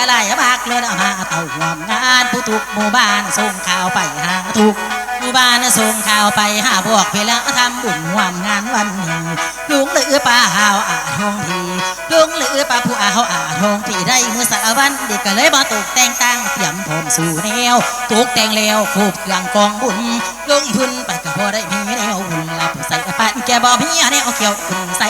กะไลมากเลยนหาเต่าห่วมงานผู้ทุกหมู่บ้านส่งข่าวไปหาทุกหมู่บ้านส่งข่าวไปหาพวกเพลาทำบุญห่วมงานวันนี้ลุงหรือป้าหาวอาทองทีลุงหรือป้าผู้อาหาวอาทองทีได้มือสารวันเด็กก็เลยมาตกแต่งตั้งเตรียมพร้อมสู่แนวตกแต่งแล้วคูบเครื่องกองบุญลงทุนไปก็พอได้มี ปานแกบ่พี่แนวเอาเขียวคุณใส่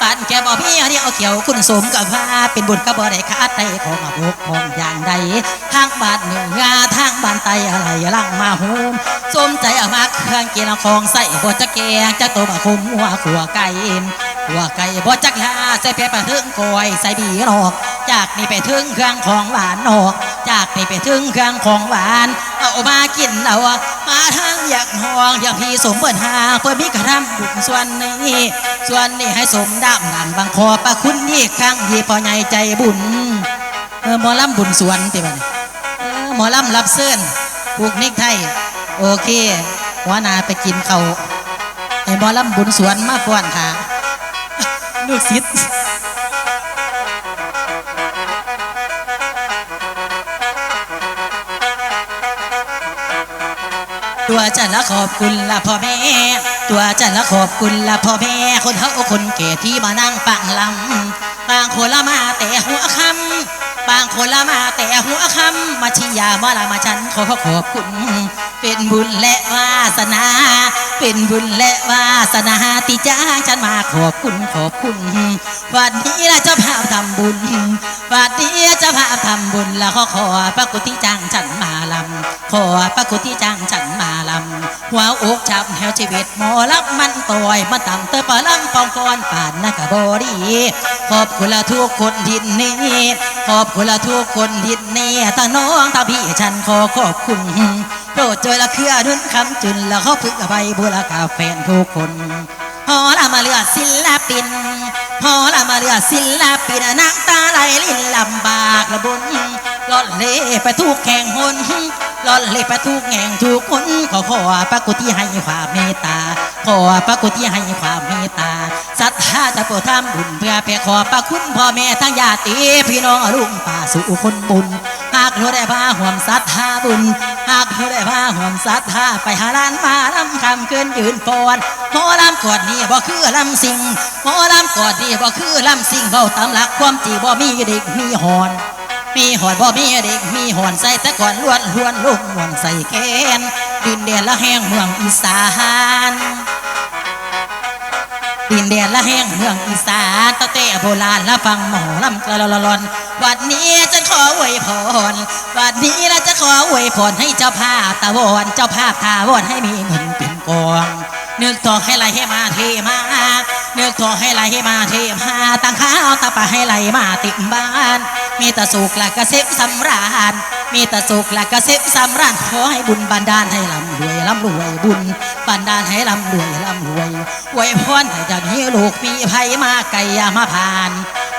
ปานแกบ่พี่แนวเอาเขียวคุณสมกับพาเป็นบุญก็บ่ได้ขาดใจของมาบกพร่องอย่างใดทางบ้านเหนือทางบ้านใต้อะไรลังมาโฮมสมใจเอามาเครื่องกินเอาของใส่บ่จะแกงจะโตมาคุมหัวขัวไก่ขัวไก่บ่จักลาใส่แพะปลาถึงกอยใส่บีนอก จากนี่ไปถึงเครื่องของหวานนอก จากนี่ไปถึงเครื่องของหวาน เอามากินเอามาทา อยากห้องอยากพี่สมเปิดหาเพื่อมีกระทำบุญส่วนนี้ ส่วนนี้ให้สมดำหนังบางคอประคุณนี่ครั้งที่พอใหญ่ใจบุญเออหมอลำบุญสวนติบันเออหมอลำรับเสื้อนผูกนิกไทยโอเคหัวนาไปกินเขาวให้หมอลำบุญสวนมาฟ้อนค่ะลูกศิษย์ ตัวจันละขอบคุณละพ่อแม่ ตัวจันละขอบคุณละพ่อแม่ คนเฮาคนเก่ที่มานั่งฟังลำบางคนละมาแต่หัวคำบางคนละมาแต่หัวคำมาชิยามาละมาฉันขอขอบคุณ เป็นบุญและวาสนา เป็นบุญและวาสนาที่จ้างฉันมาขอบคุณขอบคุณ วันนี้ละจ้าภาทำบุญวันนี้จ้าภาทำบุญละขอขอพระกุที่จ้างฉันมาลำขอพระกุที่จ้างฉัน หัวอกช้ำแหวชีวิตหมอลับมันต่อยมาต่ำเตอปะลำปองฟอนป่านนักบอดีขอบคุณละทุกคนทินนี้ขอบคุณละทุกคนทินนี้ตาน้องตาพี่ฉันขอขอบคุณโปรดจอยละเครือดุนคำจุนล้วเขาพึกใบบุรกาแฟนทุกคนพอละมาเลือศิลปินพอละมาเลือศิลปินน้ำตาไหลลินลำบากระบุญล่อนเล่ไปทุกแข่งหน ล่อนเล่ไปทุกแห่งทุกคนขอขอพระกุที่ให้ความเมตตา ขอพระกุที่ให้ความเมตตาศรัทธาจะโปรดทำบุญเพื่อไปขอพระคุณพ่อแม่ทั้งญาติพี่น้องลุงป่าสู่คนบุญหากเราได้พาห่วมศรัทธาบุญ หากเราได้พาห่วมศรัทธาไปหาล้านมาลำคำเกินยืนฟอนหมอลำกอดนี่บ่คือลำสิงหมอลำกอดนี่บ่คือลำสิงเบาตามหลักความจริงบ่มีเด็กมีหอน มีหอนบ่มีเด็กมีหอนใส่แต่ก่อนล้วนล้วนลุกมวนใส่แขนดินเดียนละแห้งเมืองอีสานดินแดนละแห้งเมืองอีสานตั้งแต่โบราณละฟังหมอลำกระลอนวันนี้จะขออวยพรวันนี้เราจะขออวยพรให้เจ้าภาพตะวันเจ้าภาพทาวอนให้มีเงินเป็นกองเนึกทองให้ไหลให้มาเทมาเนึกทองให้ไหลให้มาเทมาตั้งข้าวตาปะให้ไหลมาติดบ้าน มีแตะสุขและกระเซ็บสำราญ มีแตะสุขและกระเซ็บสำราญขอให้บุญบันดาลให้ร่ำรวยร่ำรวยบุญบันดาลให้ร่ำรวยร่ำรวยอวยพรให้จากนี้ลูกมีภัยมาไกลอย่ามาผ่าน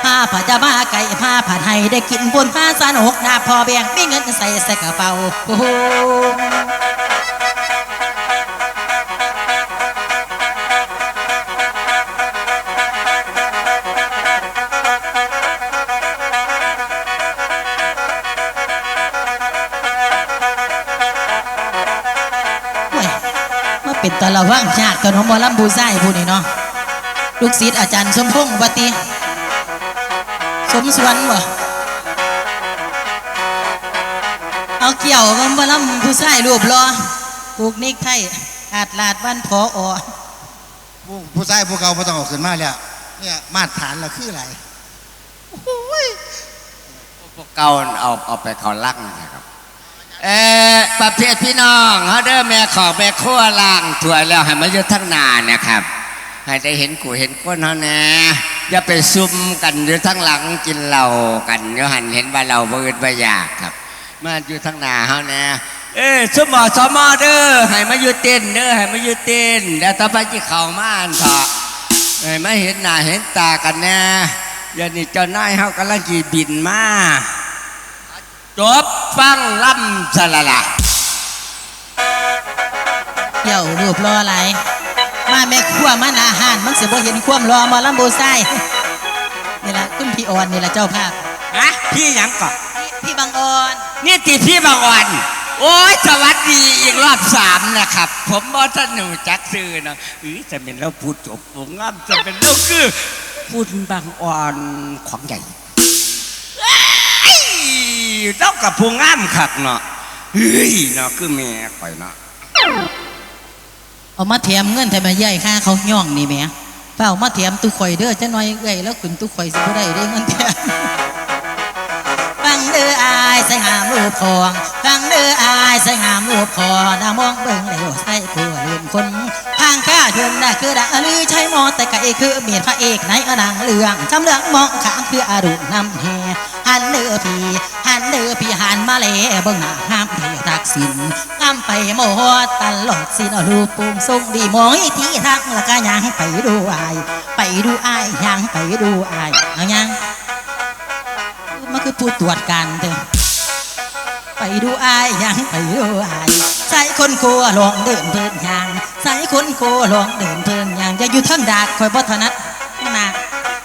ผ้าผ่าจะมาไก่ผ้าผ่านให้ได้กินบุญผ้าสนุกนาพอแบ่งมีเงินใส่ใส่กระเป๋าโอ้ เป็นตะละว่างยากตอนของหมอลำบูไส้ผู้นี่เนาะลูกศิษย์อาจารย์สมพงษ์วัติสมสวนบ่เอาเกี่ยวกับหมอลำผู้ไส้รูปรอปลูกนิกไทยอาดลาดวันพออผู้ผู้ชายผู้เก่าไม่ต้องเออกขึ้นมาแล้วเนี่ยมาตรฐานเราคืออะไรพวกเก่าเอาเอาไปเขาลักนะครับ เออประเภทพี่น้องเขาเด้อแม่ขอแม่ขั้วล่างถวยแล้วให้มาอยู่ทั้งหนานะครับให้ได้เห็นกูเห็นก้นเขาแน่อย่าไปซุ่มกันอยู่ทั้งหลังกินเหล้ากันเดี๋ยวหันเห็นว่าเราเบิดว่ายากครับมาอยู่ทั้งหนาเขาแน่เอ้ยสมอสมอเด้อให้มาอยู่เต้นเด้อให้มาอยู่เต้นแล้วต่อไปที่เขามาอันเถอะเอ้ม่เห็นหน้าเห็นตากันแน่อย่านี่เจ้านายเฮากำลังจีบินมา จบฟังล่ำสละละเกี่ยวรูปรออะไร มาแม่ครัวมันอาหาร มันสิบ่เห็นความรอหมอลำบูไส้นี่ละคุณพี่อ่อนนี่ละเจ้าภาพฮะพี่หยังก่อนพี่พี่บางอ่อนนี่ติพี่บางวันโอ้ยสวัสดีอีกรอบสามนะครับ ผมบอสนุจักซื้อนะเอ้ยจะเป็นแล้วพูดจบผมงามจะเป็นแล้วคือพูดบางอ่อนของใหญ่เอ้ย ต้องกับพวงงามคักเนาะเฮ้ยเนาะคือแม่ข่อยเนาะเอามาแถมเงินแถมมาใหญ่ค่าเขาย่องนี่แม่เปล่ามาแถมตุข่อยเด้อจะน้อยเอ้ยแล้วขึ้นตุข่อยสิบ่ได้ได้เงินแถมฟังเด้ออายใส่หามรูปคองฟังเด้ออายใส่หามรูปคอดามองเบิ่งแล้วใส่กูเลื่นคนทางข้าเดินน่ะคือดังลือใช้มอแต่ไก่คือเมียพระเอกในอนังเรื่องจำเรื่องมองขางคืออารุณนำแห่ หันเด้อพี่หันเด้อพี่หันมาแลเบิ่งหน้าห้ามเทักสินห้ามไปโมโหตลอดสินอรูปปุ่มทรงดีมองอีที่ทักแล้วก็ยังไปดูอาย ไปดูอายยังไปดูอายเอายังมันคือผู้ตรวจการเถอะไปดูอายยังไปดูอายใส่คนโคลองเดินเพลินยางใส่คนโคลองเดินเพลินยางจะอยู่ทั้งดากคอยบ่ถนัดนะ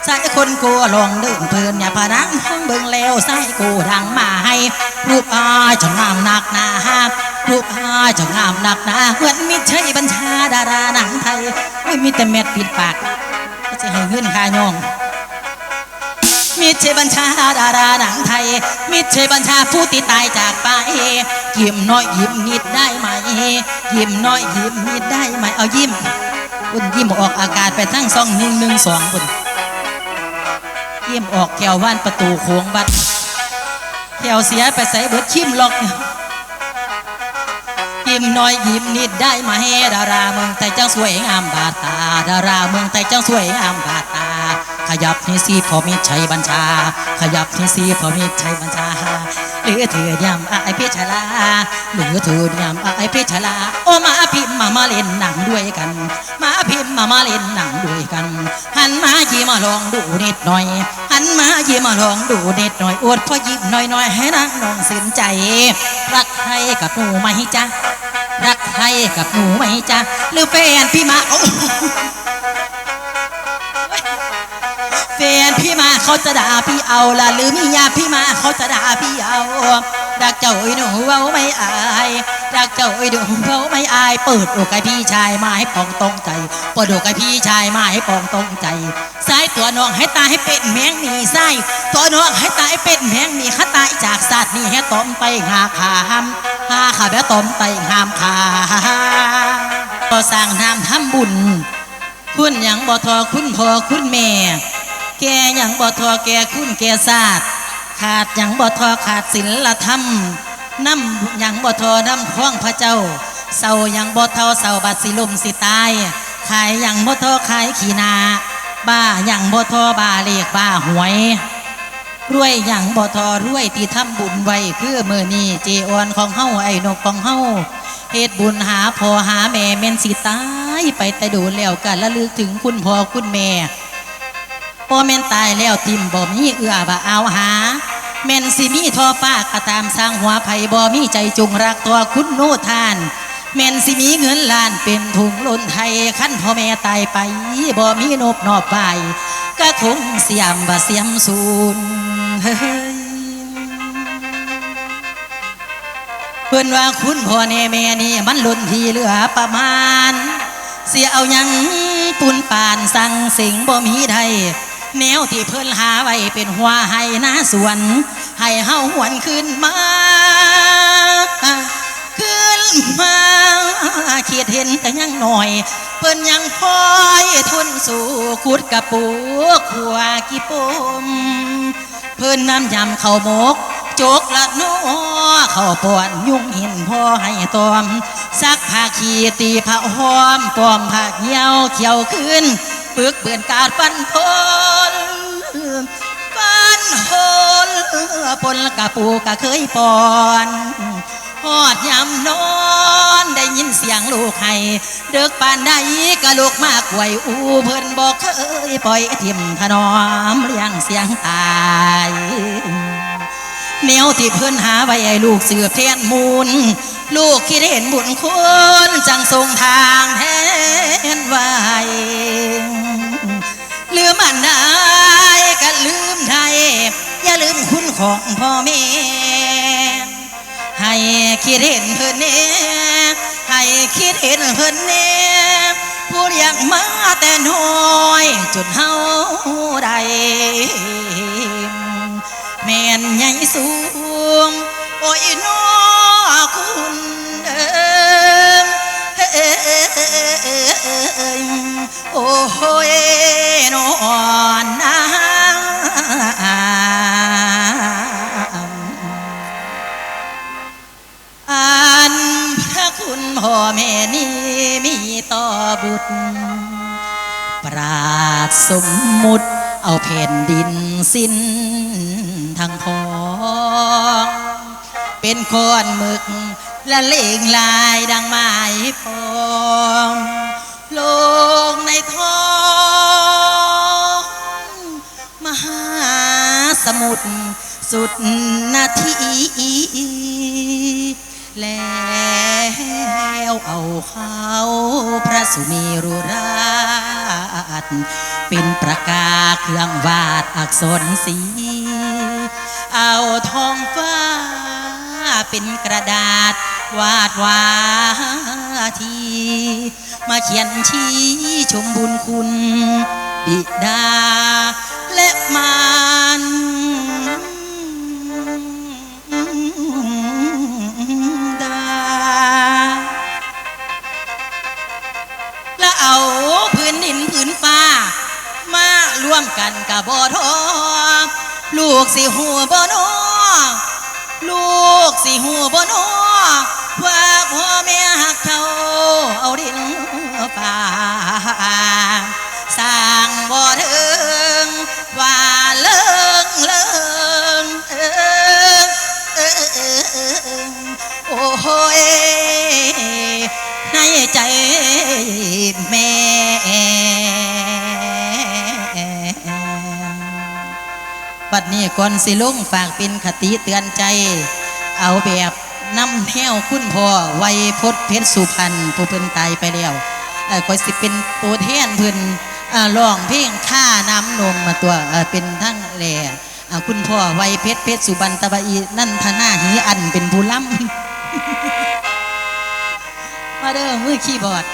ใส่คนโกลองเดินเพลินอย่าพานังห้อง เบิ่งแล้วใส่โกดังมาให้รูปอายเจะงามหนักหนารูปอายเจะงามหนักหนาเหมือนมิตรชัยบัญชาดาราหนังไทยไม่มีแต่เม็ดปิดปากก็จะให้เงินค่ายองมิตรชัยบัญชาดาราหนังไทย มิตรชัยบัญชาผู้ที่ตายจากไปยิ้มน้อยยิ้มนิดได้ไหมยิ้มน้อยยิ้มนิดได้ไหมเอายิ้มคุณยิ้มออกอากาศไปทั้งสองหนึ่งหนึ่งสองคุณ ยิ้มออกแถวว่านประตูโค้งบัดแถวเสียไปใส่เบิดชิมล็อกยิ้มน้อยยิ้มนิดได้ไหมดาราเมืองไทยเจ้าสวยงามบาตา ดาราเมืองไทยเจ้าสวยงามบาตา ขยับนี่สิพอมีชัยบัญชา ขยับนี่สิพอมีชัยบัญชาหรือเถื่อยำอายเพชรลา หรือเถื่อยำอายเพชรลาโอมาพิมมามาเล่นหนังด้วยกัน มาพิมมามาเล่นหนังด้วยกัน หันมายิ้มมาลองดูนิดหน่อย หันมายิ้มมาลองดูนิดหน่อยอวดพอยิ้มหน่อยหน่อยให้นางน้องสินใจ รักใครกับหนูไหมจ๊ะรักใครกับหนูไหมจ๊ะหรือแฟนพี่มาโอ้แฟนพี่มาเขาจะด่าพี่เอาละหรือมียาพี่มาเขาจะด่าพี่เอา เจ้าไอ้หนูเว้าไม่อายรักเจ้าไอ้หนูเว้าไม่อาย เปิดอกให้พี่ชายมาให้ปองตรงใจเปิดอกให้พี่ชายมาให้ปองตรงใจสายตัวน้องให้ตายให้เป็นแมงหนีไส้ตัวน้องให้ตายเป็นแมงหนีข้าตายจากศาสตร์นี้ให้ต้มไปงาขามหาขาแบบต้มไปงามขาก็สร้างน้ำทำบุญ คุณหยังบ่ทอคุณพ่อคุณแม่ แกหยังบ่ทอแกคุณแกศาสตร์ขาดหยังบ่ทอขาดศิลธรรม น้ำยังบ่ทอน้ำคล้องพระเจ้าเศร้ายังบ่ทอเศร้าบัดสิลมสิตาย ขายยังบ่ทอขายขีนา บ้ายังบ่ทอบ้าเลขบ้าหวยรวยหยังบ่ทอรวยที่ทำบุญไว้คือมือนี้เจออนของเฮาไอ้นกของเฮาเฮ็ดบุญหาพ่อหาแม่แม่นสิตายไปแต่ดูแล้วกันละลึกถึงคุณพ่อคุณแม่พ่อแม่นตายแล้วติมบ่มีเอื้อบ่าเอาหา แม่นสิมีทอฟ้ากระตามสร้างหัวไผ่บ่มีใจจุงรักตัวคุณโนทาน แม่นสิมีเงินล้านเป็นถุงล้นไทยขั้นพ่อแม่ตายไปบ่มีนบนอบไปก็คงเสียมบ่เสียมสูญเฮ้ยเพื่อนว่าคุณพ่อแน่แม่นี่มันล้นที่เหลือประมาณ เสียเอายังปุนป่านสั่งสิงบ่มีใด แนวที่เพิ่นหาไว้เป็นหัวให้น้าสวน ให้เฮาหวนขึ้นมา ขึ้นมาคิดเห็นแต่ยังหน่อย เพิ่นยังพอยทุนสู่ขุดกระปูขัวกี่ปมเพิ่นน้ำยำเข้าหมกจกละนัวข้าปวนยุ่งหินพ่อให้ตอมซักผ้าขีตีผ้าหอมปลอมผ้าเหี่ยวเขียวขึ้น ปึกเปื่อนกาดปันพลปันพลปนกะปูกะเคยปอนหอดยำนอนได้ยินเสียงลูกให้เดึกปานใดกะลูกมากไวยอูเพิ่นบอกเคยปล่อยทิมถนอมเลี้ยงเสียงตายแนวที่เพื่อนหาไว้ให้ลูกเสือแทนมูล ลูกคิดเห็นบุญคุณจังทรงทางแทนไว้ ลืมอันใดก็ลืมไทยอย่าลืมคุณของพ่อแม่ให้คิดเห็นเพิ่นเน่ให้คิดเห็นเพิ่นเน่ผู้เลี้ยงมาแต่น้อยจนเฮาได้แม่นใหญ่สูงโอ้ยน้อคุณเอิมโอ้ย สมมุติ เอาแผ่นดินสิ้นทางพองเป็นก้อนหมึกและเลงลายดังไม้พองลงในท้อง มหาสมุทรสุดนาทีแล้วเอาเขาพระสุเมรุรา ชเป็นประกาศเครื่องวาดอักษรสี เอาทองฟ้า เป็นกระดาษ วาดวาที มาเขียนชี้ชมบุญคุณ บิดา และมารดา และเอา วมกันกับบ่อทอลูกสิหัวบ่นอลูกสิหัวบ่นอว่าพ่อแม่หักเขาเอาดินฟ้าสร้างบ่ถึงว่าเลิงเลิงเอิงเอิงเอิงเอิงโอ้โหยในใจแม่ บัดนี้ก่อนสิลุงฝากเป็นคติเตือนใจ เอาแบบนำแนวคุณพ่อไวยพจน์เพชรสุพรรณผู้เพิ่นตายไปแล้วเอ่อคอยสิเป็นตัวแทนเพิ่นร้องเพลงข้าน้ำนมมาตัวเออเป็นทั้งแหล่คุณพ่อไวยเพชรเพชรสุบรรณตะบะอีนั่นทนาหีอันเป็นผู้ล้ำมาเด้อมือคีย์บอร์ด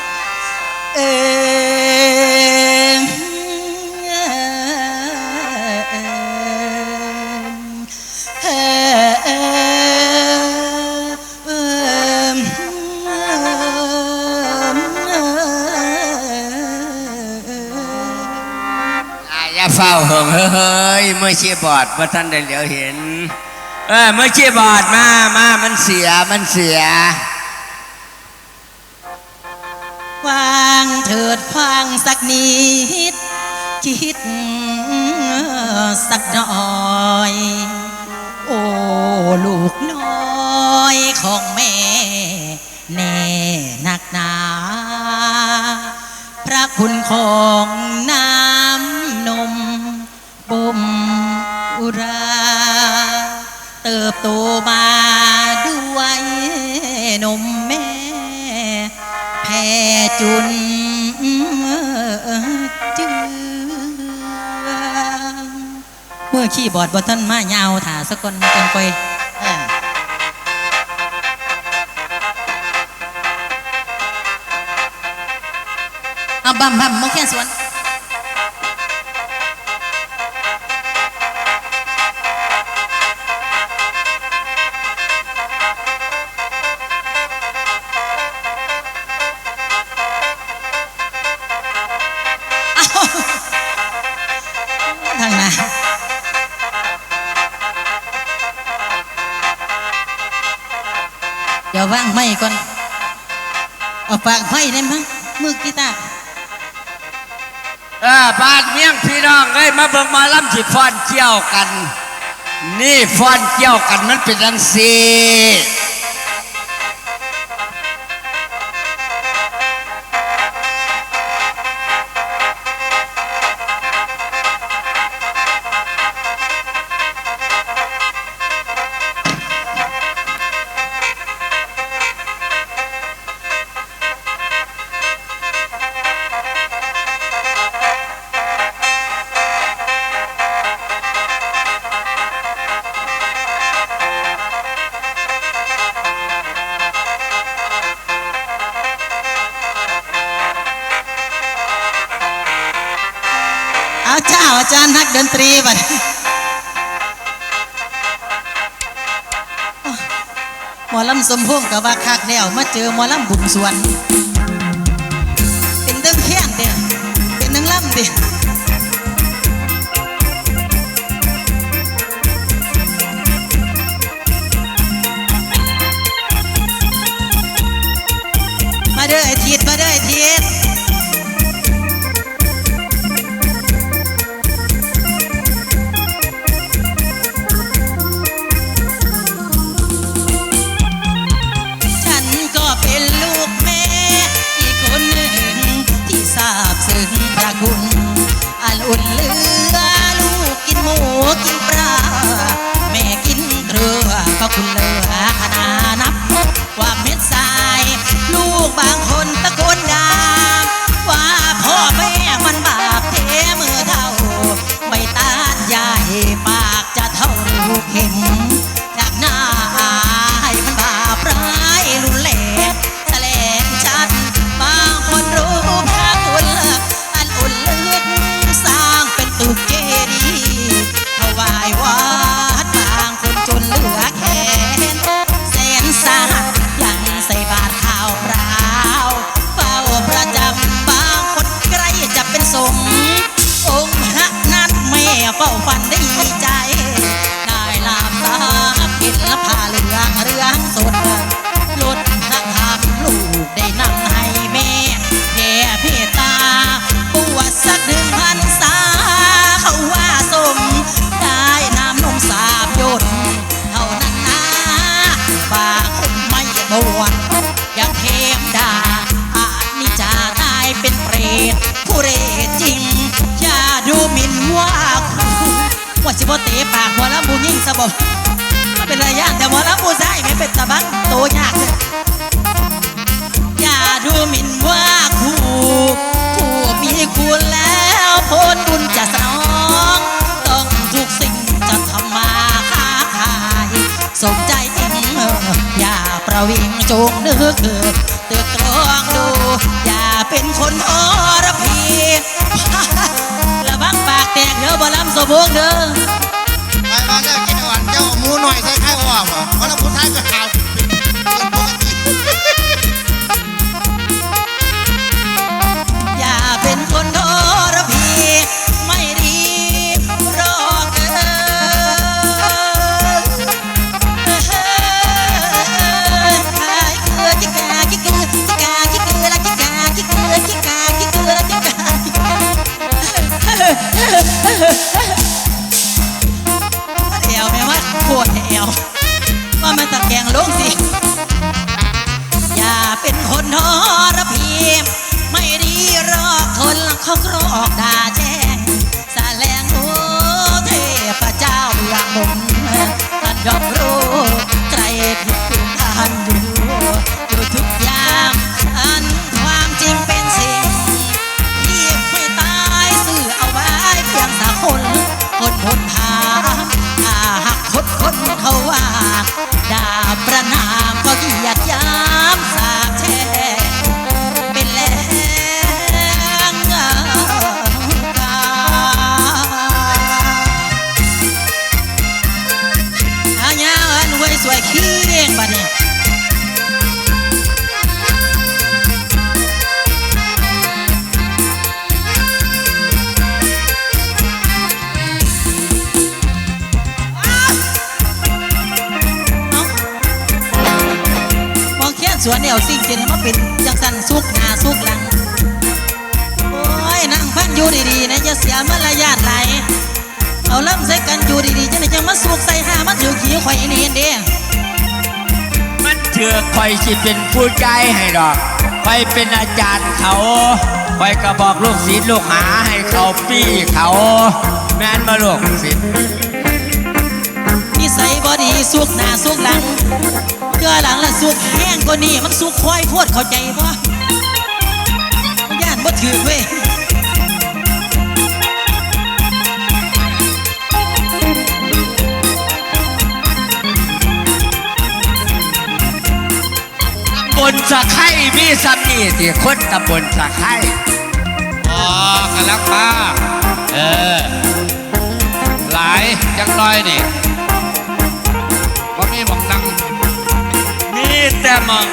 เออ ฝ้าเหิงเฮ้ยเมื่อเชียบอดว่าท่านได้เหลียวเห็น เออเมื่อเชียบอดมามามันเสียมันเสียวางเถิดควางสักนิดคิดสักหน่อย โอ้ลูกน้อยของแม่แน่นักหนา พระคุณของน้ำ โตมาด้วยนมแม่แพ่จุนจือเมื่อขี้บอดบอท่านมายาถาสักคนจังไปเออเอาบัมบัมมองแค่สวน เมาเบิ่งมาล่ำที่ฟ้อนเกี่ยวกัน นี่ฟ้อนเกี่ยวกันมันเป็นดังซี มอลำสมพงกับว่าคักแล้วมาเจอมอลำบุญสวน เป็นเรื่องแข้งเด้เป็นนังล่ำเด้ จงนึกเกิดเตือนตรองดู อย่าเป็นคนอรพีระวังปากแตกเด้วบอลำสมวงเด้อ ลำใส่กันอยู่ดีๆจะไหนยังมาสุกใส่ห้ามันถือขี้ข่อยเนียนเด้มันเถือข่อยสิเป็นผู้ใจให้ดอกไปเป็นอาจารย์เขาไปกระบอกลูกศิษย์ลูกหาให้เขาปี้เขา แม่นมาลูกศิษย์นี่ใส่บอดีสุกหน้าสุกหลังเกลือหลังละสุกแห้งก็นี่มันสุกค่อยโคดเข้าใจปะย่านบ่ถือเว้ นสะไข่มีสำนีสิคนตะบนสะไข่อ๋อกำลักมาเออ หลายจังน้อยนี่ก็มีบอกนั่งมีแต่หมอง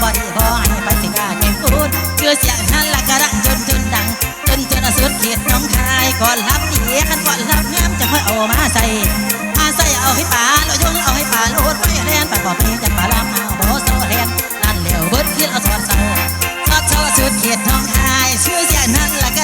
แจ้งเสียงบ่ดีบ่ให้ไปสิกาแก่งพูดชื่อเสียงนั้นละก็ดังจนจนดัง จนจนสุดเขตน้องคายก่อนรับดีขันก่อนรับงามจะค่อยเอามาใส่มาใส่เอาให้ป่าเรายงเอาให้ป่าโลดไว้แลนป่าบอกนี้จะป่าลำเอาบ่โซแลนนั่นเหลวเบิดขึ้นเอาสอดเสาสอดเสาสุดเขตน้องคายชื่อเสียงนั้นละก